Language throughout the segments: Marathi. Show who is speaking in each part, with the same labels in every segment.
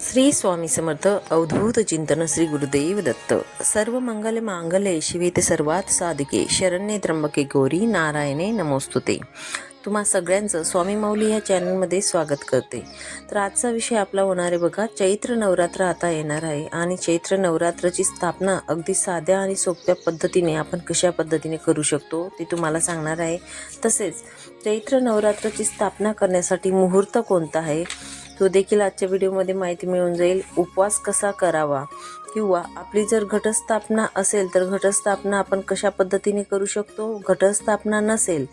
Speaker 1: श्री स्वामी समर्थ अवधूत चिंतन श्री गुरुदेव दत्त. सर्व मंगल मांगले शिवे ते सर्वात साधके शरण्ये त्र्यंबके गौरी नारायणे नमोस्तुते. तुम्हा सगळ्यांचं स्वामी माऊली या चॅनलमध्ये स्वागत करते. तर आजचा विषय आपला होणार आहे बघा चैत्र नवरात्र आता येणार आहे आणि चैत्र नवरात्राची स्थापना अगदी साध्या आणि सोप्या पद्धतीने आपण कशा पद्धतीने करू शकतो ते तुम्हाला सांगणार आहे. तसेच चैत्र नवरात्राची स्थापना करण्यासाठी मुहूर्त कोणता आहे? तो देखील आजच्या व्हिडिओमध्ये माहिती मिळून जाईल. उपवास कसा करावा? किंवा आपली जर घटस्थापना असेल तर घटस्थापना आपण कशा पद्धतीने करू शकतो? घटस्थापना नसेल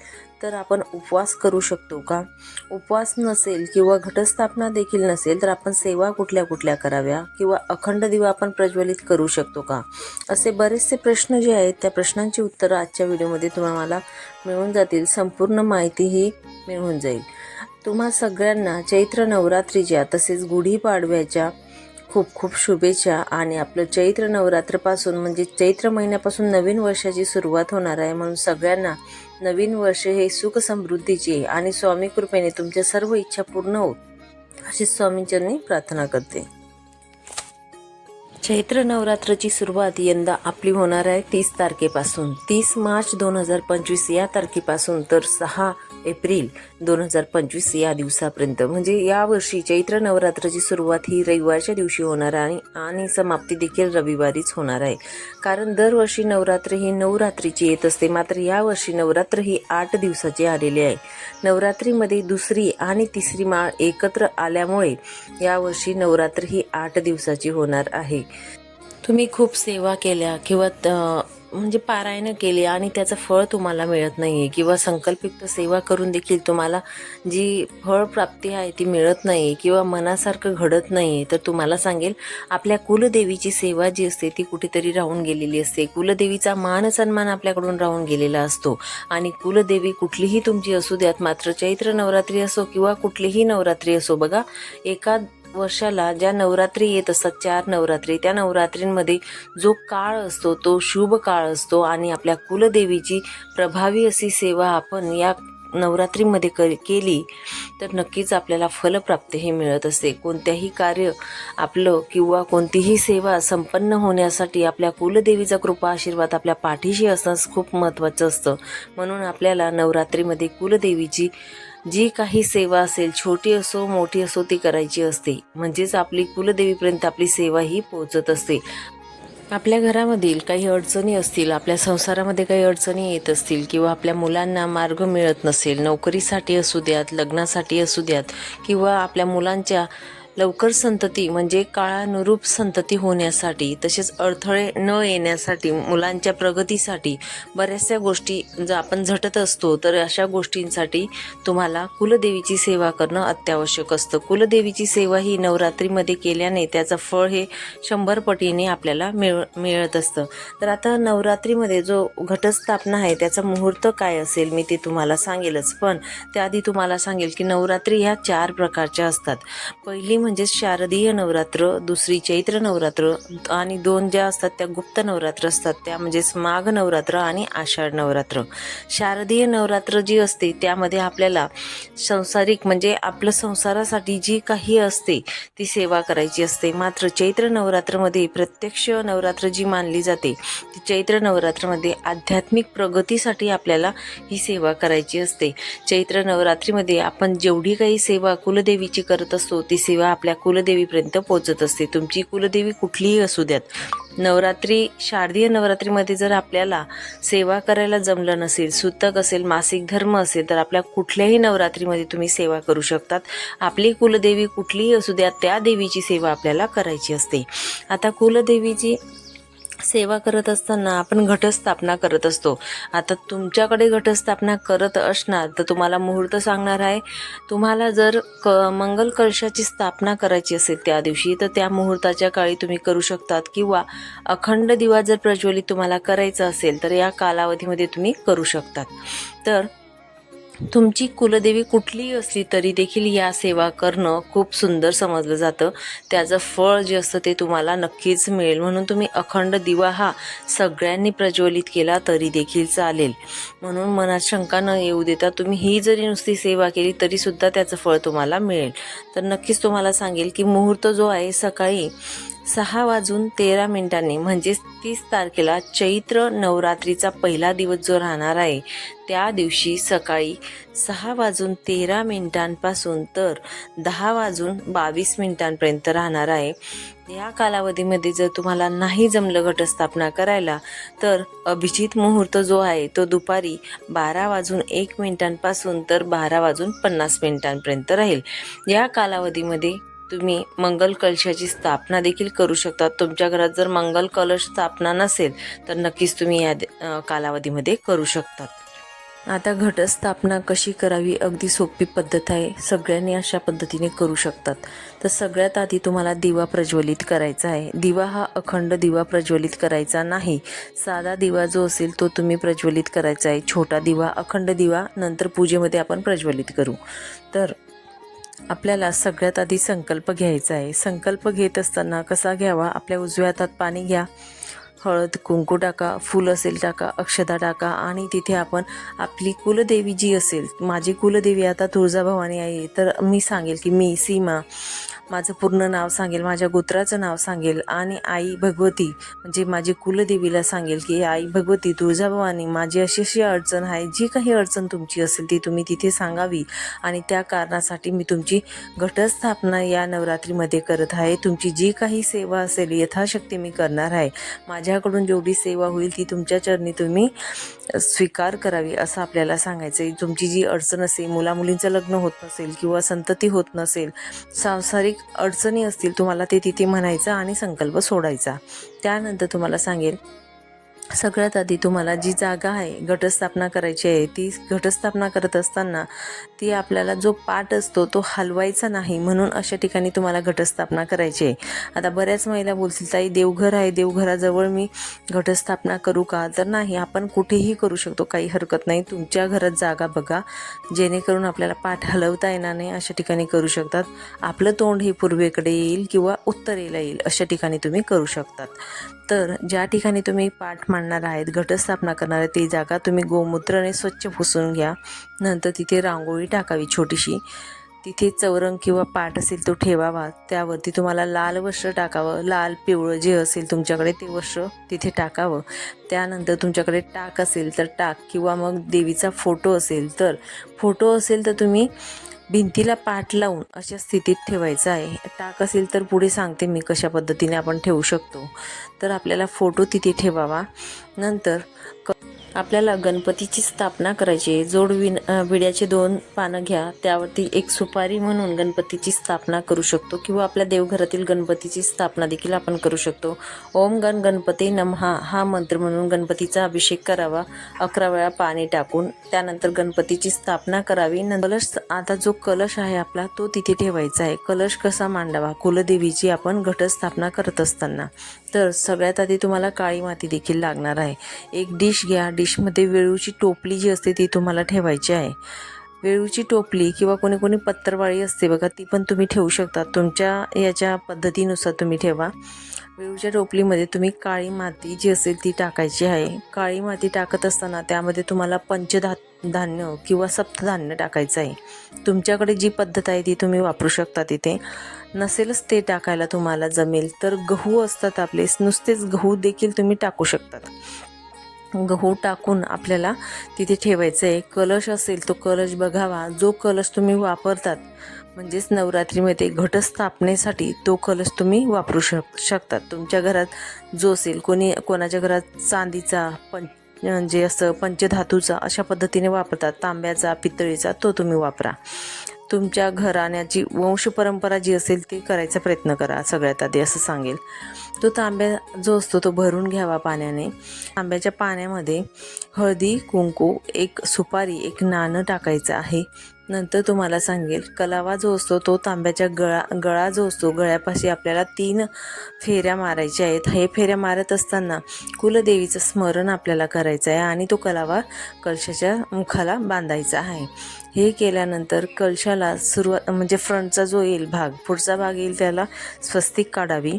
Speaker 1: तर आपण उपवास करू शकतो का? उपवास नसेल किंवा घटस्थापना देखील नसेल तर आपण सेवा कुठल्या कुठल्या कराव्या? किंवा अखंड दिवा आपण प्रज्वलित करू शकतो का? असे बरेचसे प्रश्न जे आहेत त्या प्रश्नांची उत्तरं आजच्या व्हिडिओमध्ये तुम्हाला मिळून जातील. संपूर्ण माहिती ही मिळून जाईल. तुम्हा सगळ्यांना चैत्र नवरात्रीच्या तसेच गुढीपाडव्याच्या खूप खूप शुभेच्छा आणि आपलं चैत्र नवरात्रपासून म्हणजे चैत्र महिन्यापासून नवीन वर्षाची सुरुवात होणार आहे. म्हणून सगळ्यांना नवीन वर्ष हे सुख समृद्धीचे आणि स्वामी कृपेने तुमच्या सर्व इच्छा पूर्ण होत अशी स्वामींचरणी प्रार्थना करते. चैत्र नवरात्रची सुरुवात यंदा आपली होणार आहे तीस तारखेपासून. तीस मार्च दोन हजार पंचवीस या तारखेपासून तर सहा एप्रिल दोन हजार पंचवीस या दिवसापर्यंत. म्हणजे यावर्षी चैत्र नवरात्राची सुरुवात ही रविवारच्या दिवशी होणार आहे आणि समाप्ती देखील रविवारीच होणार आहे. कारण दरवर्षी नवरात्र ही नऊ रात्रीची येत असते. मात्र यावर्षी नवरात्र ही आठ दिवसाची आलेली आहे. नवरात्रीमध्ये दुसरी आणि तिसरी माळ एकत्र आल्यामुळे यावर्षी नवरात्र ही आठ दिवसाची होणार आहे. तुम्ही खूप सेवा केल्या किंवा त- म्हणजे पारायणं केली आणि त्याचं फळ तुम्हाला मिळत नाही आहे किंवा संकल्पित सेवा करून देखील तुम्हाला जी फळप्राप्ती आहे ती मिळत नाही किंवा मनासारखं घडत नाही आहे तर तुम्हाला सांगेल आपल्या कुलदेवीची सेवा जी असते ती कुठेतरी राहून गेलेली असते. कुलदेवीचा मान सन्मान आपल्याकडून राहून गेलेला असतो. आणि कुलदेवी कुठलीही तुमची असू द्यात मात्र चैत्र नवरात्री असो किंवा कुठलीही नवरात्री असो बघा एका वर्षाला ज्या नवरात्री येत असतात चार नवरात्री त्या नवरात्रींमध्ये जो काळ असतो तो शुभ काळ असतो आणि आपल्या कुलदेवीची प्रभावी अशी सेवा आपण या नवरात्रीमध्ये क केली तर नक्कीच आपल्याला फलप्राप्ती हे मिळत असते. कोणत्याही कार्य आपलं किंवा कोणतीही सेवा संपन्न होण्यासाठी आपल्या कुलदेवीचा कृपा आशीर्वाद आपल्या पाठीशी असणं खूप महत्त्वाचं असतं. म्हणून आपल्याला नवरात्रीमध्ये कुलदेवीची जी काही सेवा असेल छोटी असो मोठी असो ती करायची असते. म्हणजेच आपली कुलदेवीपर्यंत आपली सेवा ही पोहोचत असते. आपल्या घरामधील काही अडचणी असतील आपल्या संसारामध्ये काही अडचणी येत असतील किंवा आपल्या मुलांना मार्ग मिळत नसेल नोकरीसाठी असू द्यात लग्नासाठी असू द्यात किंवा आपल्या मुलांच्या लवकर संतती म्हणजे काळानुरूप संतती होण्यासाठी तसेच अडथळे न येण्यासाठी मुलांच्या प्रगतीसाठी बऱ्याचशा गोष्टी जर आपण झटत असतो तर अशा गोष्टींसाठी तुम्हाला कुलदेवीची सेवा करणं अत्यावश्यक असतं. कुलदेवीची सेवा ही नवरात्रीमध्ये केल्याने त्याचं फळ हे शंभर पटीने आपल्याला मिळ मिळत असतं. तर आता नवरात्रीमध्ये जो घटस्थापना आहे त्याचा मुहूर्त काय असेल मी ते तुम्हाला सांगेलच. पण त्याआधी तुम्हाला सांगेल की नवरात्री ह्या चार प्रकारच्या असतात. पहिली म्हणजे शारदीय नवरात्र दुसरी चैत्र नवरात्र आणि दोन ज्या असतात त्या गुप्त नवरात्र असतात. त्या म्हणजेच माघ नवरात्र आणि आषाढ नवरात्र. शारदीय नवरात्र जी असते त्यामध्ये आपल्याला संसारिक म्हणजे आपलं संसारासाठी जी काही असते ती सेवा करायची असते. मात्र चैत्र नवरात्रमध्ये प्रत्यक्ष नवरात्र जी मानली जाते ती चैत्र नवरात्रमध्ये आध्यात्मिक प्रगतीसाठी आपल्याला ही सेवा करायची असते. चैत्र नवरात्रीमध्ये आपण जेवढी काही सेवा कुलदेवीची करत असतो ती सेवा आपल्या कुलदेवीपर्यंत पोहोचत असते. तुमची कुलदेवी कुठलीही असू द्यात. नवरात्री शारदीय नवरात्रीमध्ये जर आपल्याला सेवा करायला जमलं नसेल सुतक असेल मासिक धर्म असेल तर आपल्या कुठल्याही नवरात्रीमध्ये तुम्ही सेवा करू शकतात. आपली कुलदेवी कुठलीही असू द्या त्या देवीची सेवा आपल्याला करायची असते. आता कुलदेवीची सेवा करत असताना आपण घटस्थापना करत असतो. आता तुमच्याकडे घटस्थापना करत असणार तर तुम्हाला मुहूर्त सांगणार आहे. तुम्हाला जर क मंगल कलशाची स्थापना करायची असेल त्या दिवशी तर त्या मुहूर्ताच्या काळी तुम्ही करू शकतात. किंवा अखंड दिवा जर प्रज्वलित तुम्हाला करायचा असेल तर या कालावधीमध्ये तुम्ही करू शकतात. तर तुमची कुलदेवी कुठलीही असली तरी देखील या सेवा करणं खूप सुंदर समजलं जातं. त्याचं फळ जे असतं ते तुम्हाला नक्कीच मिळेल. म्हणून तुम्ही अखंड दिवा हा सगळ्यांनी प्रज्वलित केला तरी देखील चालेल. म्हणून मनात शंका न येऊ देता तुम्ही ही जरी नुसती सेवा केली तरीसुद्धा त्याचं फळ तुम्हाला मिळेल. तर नक्कीच तुम्हाला सांगेल की मुहूर्त जो आहे सकाळी सहा वाजून तेरा मिनिटांनी म्हणजेच तीस तारखेला चैत्र नवरात्रीचा पहिला दिवस जो राहणार आहे त्या दिवशी सकाळी सहा वाजून तेरा मिनिटांपासून तर दहा वाजून बावीस मिनिटांपर्यंत राहणार आहे. या कालावधीमध्ये जर तुम्हाला नाही जमलं घटस्थापना करायला तर अभिजित मुहूर्त जो आहे तो दुपारी बारा वाजून एक मिनिटांपासून तर बारा वाजून पन्नास मिनिटांपर्यंत राहील. या कालावधीमध्ये तुम्ही मंगल कलशाची स्थापना देखील करू शकता. तुमच्या घरात जर मंगल कलश स्थापना नसेल तर नक्कीच तुम्ही या कालावधीमध्ये करू शकतात आता घटस्थापना कशी करावी अगदी सोपी पद्धत आहे. सगळ्यांनी अशा पद्धतीने करू शकतात. तर सगळ्यात आधी तुम्हाला दिवा प्रज्वलित करायचा आहे. दिवा हा अखंड दिवा प्रज्वलित करायचा नाही. साधा दिवा जो असेल तो तुम्ही प्रज्वलित करायचा आहे. छोटा दिवा अखंड दिवा नंतर पूजेमध्ये आपण प्रज्वलित करू. तर आपल्याला सगळ्यात आधी संकल्प घ्यायचा आहे. संकल्प घेत असताना कसा घ्यावा? आपल्या उजव्या हातात पाणी घ्या. हळद कुंकू टाका फूल असेल टाका अक्षता टाका आणि तिथे आपण आपली कुलदेवी जी असेल माझी कुलदेवी आता तुळजाभवानी आहे तर मी सांगेल की मी सीमा माझं पूर्ण नाव सांगेल माझ्या गोत्राचं नाव सांगेल आणि आई भगवती म्हणजे माझी कुलदेवीला सांगेल की आई भगवती तुळजाभवानी माझी अशी अशी अडचण आहे जी काही अडचण तुमची असेल ती तुम्ही तिथे सांगावी आणि त्या कारणासाठी मी तुमची घटस्थापना या नवरात्रीमध्ये करत आहे तुमची जी काही सेवा असेल यथाशक्ती मी करणार आहे माझ्या माझ्याकडून जेवढी सेवा होईल ती तुमच्या चरणी तुम्ही स्वीकार करावी असं आपल्याला सांगायचं आहे तुमची जी अडचण असेल मुलामुलींचं लग्न होत नसेल किंवा संतती होत नसेल सांसारिक अडचणी असतील तुम्हाला ते तिथे म्हणायचं आणि संकल्प सोडायचा. त्यानंतर तुम्हाला सांगेल सगळ्यात आधी तुम्हाला जी जागा आहे घटस्थापना करायची आहे ती घटस्थापना करत असताना ती आपल्याला जो पाट असतो तो हलवायचा नाही म्हणून अशा ठिकाणी तुम्हाला घटस्थापना करायची आहे. आता बऱ्याच महिला बोलतील ताई देवघर आहे देवघराजवळ मी घटस्थापना करू का? तर नाही आपण कुठेही करू शकतो काही हरकत नाही. तुमच्या घरात जागा बघा जेणेकरून आपल्याला पाठ हलवता येणार नाही अशा ठिकाणी करू शकतात. आपलं तोंड हे पूर्वेकडे येईल किंवा उत्तरेला येईल अशा ठिकाणी तुम्ही करू शकतात. तर ज्या ठिकाणी तुम्ही पाठ आणणार आहेत घटस्थापना करणार आहे ती जागा तुम्ही गोमूत्राने स्वच्छ पुसून घ्या. नंतर तिथे रांगोळी टाकावी छोटीशी. तिथे चौरंग किंवा पाट असेल तो ठेवावा. त्यावरती तुम्हाला लाल वस्त्र टाकावं. लाल पिवळं जे असेल तुमच्याकडे ते वस्त्र तिथे टाकावं. त्यानंतर तुमच्याकडे टाक असेल तर टाक. किंवा मग देवीचा फोटो असेल तर. फोटो असेल तर तुम्ही भिंतीला पाठ लावून अशा स्थितीत ठेवायचं आहे. टाक असेल तर पुढे सांगते मी कशा पद्धतीने आपण ठेवू शकतो. तर आपल्याला फोटो तिथे ठेवावा. नंतर क आपल्याला गणपतीची स्थापना करायची आहे. जोड विण विड्याचे दोन पानं घ्या. त्यावरती एक सुपारी म्हणून गणपतीची स्थापना करू शकतो किंवा आपल्या देवघरातील गणपतीची स्थापना देखील आपण करू शकतो. ओम गण गणपती नमहा हा मंत्र म्हणून गणपतीचा अभिषेक करावा. अकरा वेळा पाणी टाकून त्यानंतर गणपतीची स्थापना करावी. कलश आता जो कलश आहे आपला तो तिथे ठेवायचा आहे. कलश कसा मांडावा? कुलदेवीची आपण घटस्थापना करत असताना. तर सगळ्यात आधी तुम्हाला काळी माती देखील लागणार आहे. एक डिश घ्या. डिशमध्ये वेळूची टोपली जी असते ती तुम्हाला ठेवायची आहे. वेळूची टोपली किंवा कोणी कोणी पत्तरवाळी असते बघा ती पण तुम्ही ठेवू शकता. तुमच्या याच्या पद्धतीनुसार तुम्ही ठेवा. वेळूच्या टोपलीमध्ये तुम्ही काळी माती जी असेल ती टाकायची आहे. काळी माती टाकत असताना त्यामध्ये तुम्हाला पंचधा धान्य किंवा सप्तधान्य टाकायचं आहे. तुमच्याकडे जी पद्धत आहे ती तुम्ही वापरू शकता तिथे. नसेलच ते टाकायला तुम्हाला जमेल तर गहू असतात आपले नुसतेच गहू देखील तुम्ही टाकू शकतात. गहू टाकून आपल्याला तिथे ठेवायचं आहे. कलश असेल तो कलश बघावा. जो कलश तुम्ही वापरतात म्हणजेच नवरात्रीमध्ये घटस्थापनेसाठी तो कलश तुम्ही वापरू शक शकतात. तुमच्या घरात जो असेल कोणी कोणाच्या घरात चांदीचा पण म्हणजे असं पंचधातूचा अशा पद्धतीने वापरतात. तांब्याचा पितळीचा तो तुम्ही वापरा. तुमच्या घराण्याची वंश परंपरा जी असेल ती करायचा प्रयत्न करा सगळ्यात आधी असं सांगेल. तो तांब्या जो असतो तो भरून घ्यावा पाण्याने. तांब्याच्या पाण्यामध्ये हळदी कुंकू एक सुपारी एक नाणं टाकायचं आहे. नंतर तुम्हाला सांगेल कलावा जो असतो तो तांब्याच्या गळा गळा जो असतो गळ्यापाशी आपल्याला तीन फेऱ्या मारायच्या आहेत. हे फेऱ्या मारत असताना कुलदेवीचं स्मरण आपल्याला करायचं आहे आणि तो कलावा कलशाच्या मुखाला बांधायचा आहे. हे केल्यानंतर कलशाला सुरुवात म्हणजे फ्रंटचा जो येईल भाग पुढचा भाग येईल त्याला स्वस्तिक काढावी.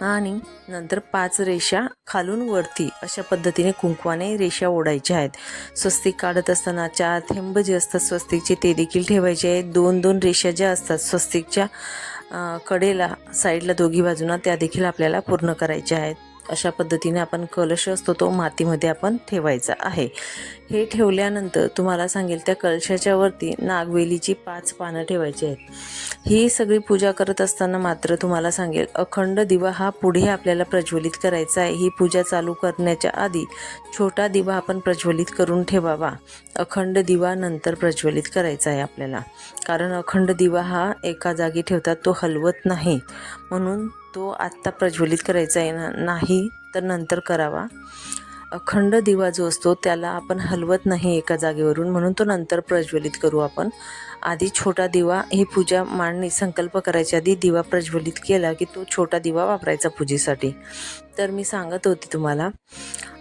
Speaker 1: आणि नंतर पाच रेषा खालून वरती अशा पद्धतीने कुंकवाने रेषा ओढायच्या आहेत. स्वस्तिक काढत असताना चार थेंब जे असतात स्वस्तिकचे ते देखील ठेवायचे आहेत. दोन दोन रेषा ज्या असतात स्वस्तिकच्या कडेला साईडला दोघी बाजूंना त्या देखील आपल्याला पूर्ण करायच्या आहेत. अशा पद्धतीने आपण कलश असतो तो मातीमध्ये आपण ठेवायचा आहे. हे ठेवल्यानंतर तुम्हाला सांगेल त्या कलशाच्या वरती नागवेलीची पाच पानं ठेवायची आहेत. ही सगळी पूजा करत असताना मात्र तुम्हाला सांगेल अखंड दिवा हा पुढे आपल्याला प्रज्वलित करायचा आहे. ही पूजा चालू करण्याच्या आधी छोटा दिवा आपण प्रज्वलित करून ठेवावा. अखंड दिवा नंतर प्रज्वलित करायचा आहे आपल्याला. कारण अखंड दिवा हा एका जागी ठेवतात तो हलवत नाही. म्हणून तो आत्ता प्रज्वलित करायचा आहे ना नाही तर नंतर करावा. अखंड दिवा जो असतो त्याला आपण हलवत नाही एका जागेवरून म्हणून तो नंतर प्रज्वलित करू आपण. आधी छोटा दिवा ही पूजा मांडणी संकल्प करायच्या आधी दिवा प्रज्वलित केला की तो छोटा दिवा वापरायचा पूजेसाठी. तर मी सांगत होती तुम्हाला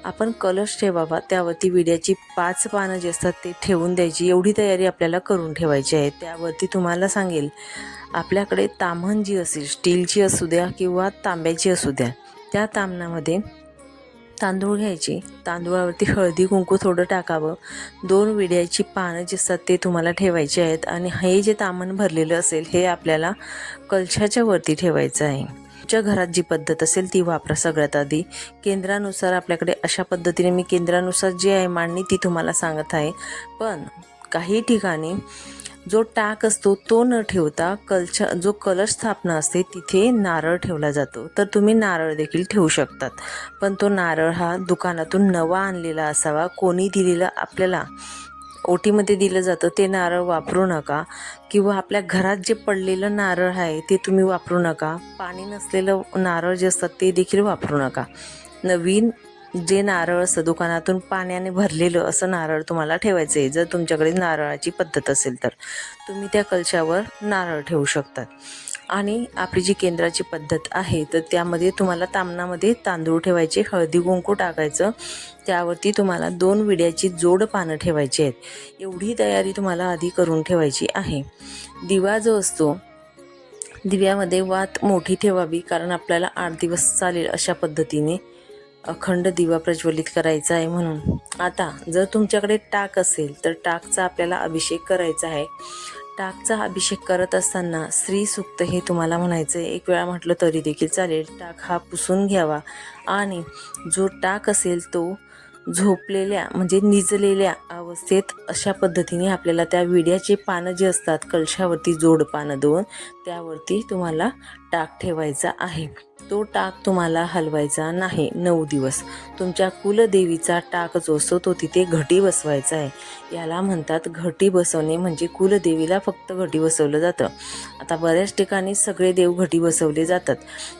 Speaker 1: आपण कलश ठेवावा त्यावरती विड्याची पाच पानं जे असतात ते ठेवून द्यायची. एवढी तयारी आपल्याला करून ठेवायची आहे. त्यावरती तुम्हाला सांगेल आपल्याकडे ताम्हण जी असेल स्टीलची असू द्या किंवा तांब्याची असू द्या त्या तामणामध्ये तांदूळ घ्यायचे. तांदूळावरती हळदी कुंकू थोडं टाकावं. दोन विड्याची पानं जी असतात ते तुम्हाला ठेवायची आहेत आणि हे जे तामण भरलेलं असेल हे आपल्याला कलशाच्या वरती ठेवायचं आहे. तुमच्या घरात जी पद्धत असेल ती वापरा सगळ्यात आधी. केंद्रानुसार आपल्याकडे अशा पद्धतीने मी केंद्रानुसार जी आहे मांडणी ती तुम्हाला सांगत आहे. पण काही ठिकाणी जो टाक असतो तो न ठेवता कलशा जो कलश स्थापना असते तिथे नारळ ठेवला जातो. तर तुम्ही नारळ देखील ठेवू शकतात. पण तो नारळ हा दुकानातून नवा आणलेला असावा. कोणी दिलेला आपल्याला ओटीमध्ये दिलं जातं ते नारळ वापरू नका. किंवा आपल्या घरात जे पडलेलं नारळ आहे ते तुम्ही वापरू नका. पाणी नसलेलं नारळ जे असतात ते देखील वापरू नका. नवीन जे नारळ असतं दुकानातून पाण्याने भरलेलं असं नारळ तुम्हाला ठेवायचं आहे जर तुमच्याकडे नारळाची पद्धत असेल तर. तुम्ही त्या कलशावर नारळ ठेवू शकतात. आणि आपली जी केंद्राची पद्धत आहे तर त्यामध्ये तुम्हाला तामणामध्ये तांदूळ ठेवायचे हळदी कुंकू टाकायचं. त्यावरती तुम्हाला दोन विड्याची जोड पानं ठेवायची आहेत. एवढी तयारी तुम्हाला आधी करून ठेवायची आहे. दिवा जो असतो दिव्यामध्ये वात मोठी ठेवावी कारण आपल्याला आठ दिवस चालेल अशा पद्धतीने अखंड दिवा प्रज्वलित करायचा आहे म्हणून. आता जर तुमच्याकडे टाक असेल तर टाकचा आपल्याला अभिषेक करायचा आहे. टाकचा अभिषेक करत असताना स्त्री सुक्त हे तुम्हाला म्हणायचं आहे एक वेळा म्हटलं तरी देखील चालेल. टाक हा पुसून घ्यावा. आणि जो टाक असेल तो झोपलेल्या म्हणजे निजलेल्या अवस्थेत अशा पद्धतीने आपल्याला त्या विड्याचे पानं जे असतात कलशावरती जोड पानं दोन त्यावरती तुम्हाला टाक ठेवायचा आहे. तो टाक तुम्हाला हलवायचा नाही. नऊ दिवस. तुमच्या कुलदेवीचा टाक जो असतो तो तिथे घटी बसवायचा आहे. याला म्हणतात घटी बसवणे म्हणजे कुलदेवीला फक्त घटी बसवलं जातं. आता बऱ्याच ठिकाणी सगळे देव घटी बसवले जातात.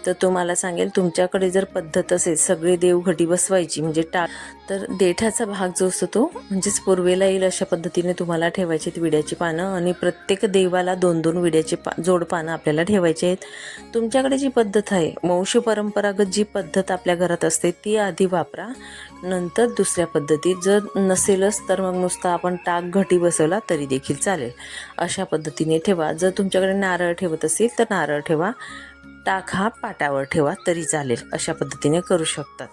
Speaker 1: तर तुम्हाला सांगेल तुमच्याकडे जर पद्धत असेल सगळे देव घटी बसवायची म्हणजे टाक तर देठाचा भाग जो असतो तो म्हणजेच पूर्वेला येईल अशा पद्धतीने तुम्हाला ठेवायचे आहेत विड्याची पानं आणि प्रत्येक देवाला दोन दोन विड्याचे पा जोड पानं आपल्याला ठेवायचे आहेत. तुमच्याकडे जी पद्धत आहे वंश परंपरागत जी पद्धत आपल्या घरात असते ती आधी वापरा. नंतर दुसऱ्या पद्धतीत जर नसेलच तर मग नुसता आपण टाक घटी बसवला तरी देखील चालेल. अशा पद्धतीने ठेवा. जर तुमच्याकडे नारळ ठेवत असेल तर नारळ ठेवा. टाक हा पाटावर ठेवा तरी चालेल. अशा पद्धतीने करू शकतात.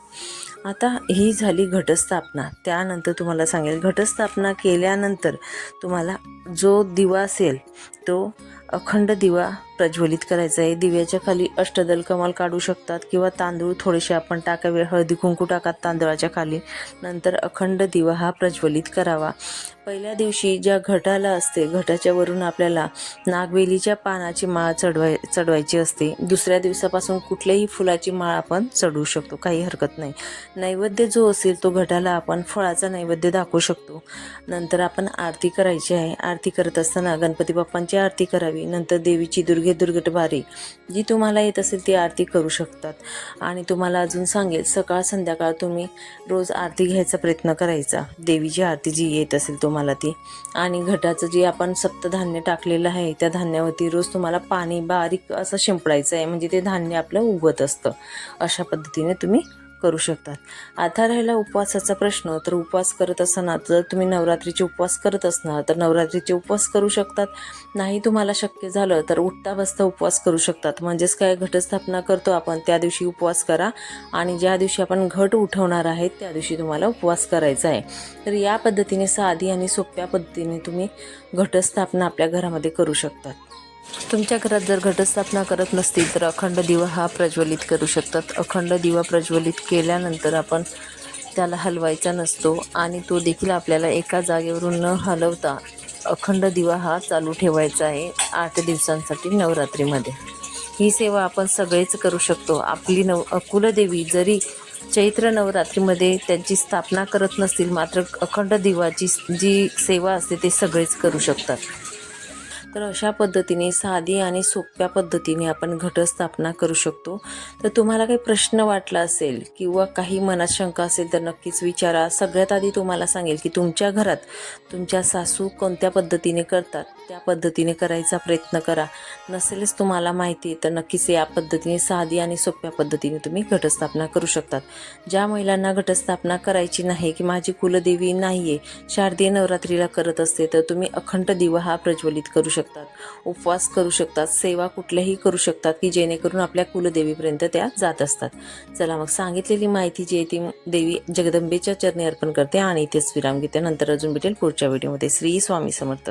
Speaker 1: आता ही झाली घटस्थापना. त्यानंतर तुम्हाला सांगेल घटस्थापना केल्यानंतर तुम्हाला जो दिवा असेल तो अखंड दिवा प्रज्वलित करायचं आहे दिव्याच्या खाली अष्टदल कमाल काढू शकतात किंवा तांदूळ थोडेसे आपण टाकावे. हळदी कुंकू टाकात तांदळाच्या खाली. नंतर अखंड दिवा हा प्रज्वलित करावा. पहिल्या दिवशी ज्या घटाला असते घटाच्या वरून आपल्याला नागवेलीच्या पानाची माळ चढवाय चढवायची असते. दुसऱ्या दिवसापासून कुठल्याही फुलाची माळ आपण चढवू शकतो. काही हरकत नाही. नैवेद्य जो असेल तो घटाला आपण फळाचा नैवेद्य दाखवू शकतो. नंतर आपण आरती करायची आहे. आरती करत असताना गणपती बाप्पांची आरती करावी. नंतर देवीची दुर्गा दुर्गे दुर्गट बारी जी तुम्हाला येत असेल ती आरती करू शकतात. आणि तुम्हाला अजून सांगेल सकाळ संध्याकाळ तुम्ही रोज आरती घ्यायचा प्रयत्न करायचा. देवीची आरती जी येत असेल तुम्हाला ती. आणि घटाचं जे आपण सप्तधान्य टाकलेलं आहे त्या धान्यावरती रोज तुम्हाला पाणी बारीक असं शिंपडायचं आहे. म्हणजे ते धान्य आपलं उगवत असतं. अशा पद्धतीने तुम्ही करू शकतात. आता राहिला उपवासाचा प्रश्न. तर उपवास करत असताना जर तुम्ही नवरात्रीचे उपवास करत असणार तर नवरात्रीचे उपवास करू शकतात. नाही तुम्हाला शक्य झालं तर उठता बसता उपवास करू शकतात. म्हणजेच काय घटस्थापना करतो आपण त्या दिवशी उपवास करा. आणि ज्या दिवशी आपण घट उठवणार आहेत त्या दिवशी तुम्हाला उपवास करायचा आहे. तर या पद्धतीने साधी आणि सोप्या पद्धतीने तुम्ही घटस्थापना आपल्या घरामध्ये करू शकतात. तुमच्या घरात जर घटस्थापना करत नसतील तर अखंड दिवा हा प्रज्वलित करू शकतात. अखंड दिवा प्रज्वलित केल्यानंतर आपण त्याला हलवायचा नसतो आणि तो देखील आपल्याला एका जागेवरून न हलवता अखंड दिवा हा चालू ठेवायचा आहे आठ दिवसांसाठी नवरात्रीमध्ये. ही सेवा आपण सगळेच करू शकतो. आपली नव कुलदेवी जरी चैत्र नवरात्रीमध्ये त्यांची स्थापना करत नसतील मात्र अखंड दिवाची जी सेवा असते ते सगळेच करू शकतात. तर अशा पद्धतीने साधी आणि सोप्या पद्धतीने आपण घटस्थापना करू शकतो. तर तुम्हाला काही प्रश्न वाटला असेल किंवा काही मनात शंका असेल तर नक्कीच विचारा. सगळ्यात आधी तुम्हाला सांगेल की तुमच्या घरात तुमच्या सासू कोणत्या पद्धतीने करतात त्या पद्धतीने करायचा प्रयत्न करा. नसेलच तुम्हाला माहिती तर नक्कीच या पद्धतीने साधी आणि सोप्या पद्धतीने तुम्ही घटस्थापना करू शकतात. ज्या महिलांना घटस्थापना करायची नाही की माझी कुलदेवी नाही आहे शारदीय नवरात्रीला करत असते तर तुम्ही अखंड दिवा हा प्रज्वलित करू शकता. शकतात उपवास करू शकतात सेवा कुठल्याही करू शकतात की जेणेकरून आपल्या कुलदेवीपर्यंत त्या जात असतात. चला मग सांगितलेली माहिती जी आहे ती देवी जगदंबेच्या चरणी अर्पण करते आणि इथेच विराम घेते. नंतर अजून भेटेल पुढच्या व्हिडिओमध्ये. श्री स्वामी समर्थ.